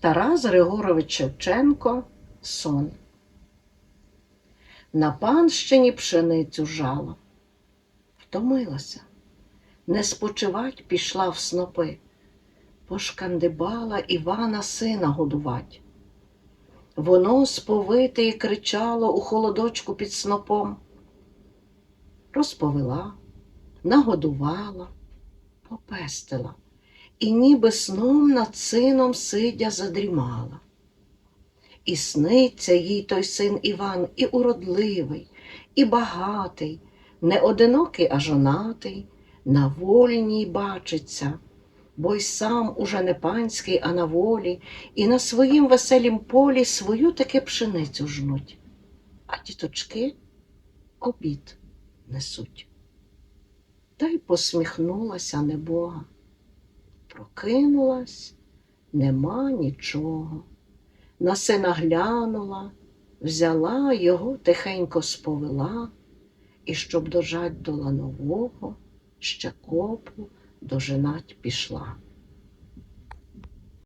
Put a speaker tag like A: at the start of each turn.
A: Тарас Григорович Шевченко Сон. На панщині пшеницю жала. Втомилася. Не спочивать пішла в снопи. Пошкандибала Івана сина годувать. Воно сповите і кричало у холодочку під снопом. Розповела, нагодувала, попестила і ніби сном над сином сидя задрімала. І сниться їй той син Іван і уродливий, і багатий, не одинокий, а жонатий, на вольній бачиться, бо й сам уже не панський, а на волі, і на своїм веселім полі свою таки пшеницю жнуть, а діточки обід несуть. Та й посміхнулася небога. Прокинулась, нема нічого. На сина глянула, взяла його тихенько сповела, і щоб дожать до ланового, ще копу дожинать пішла.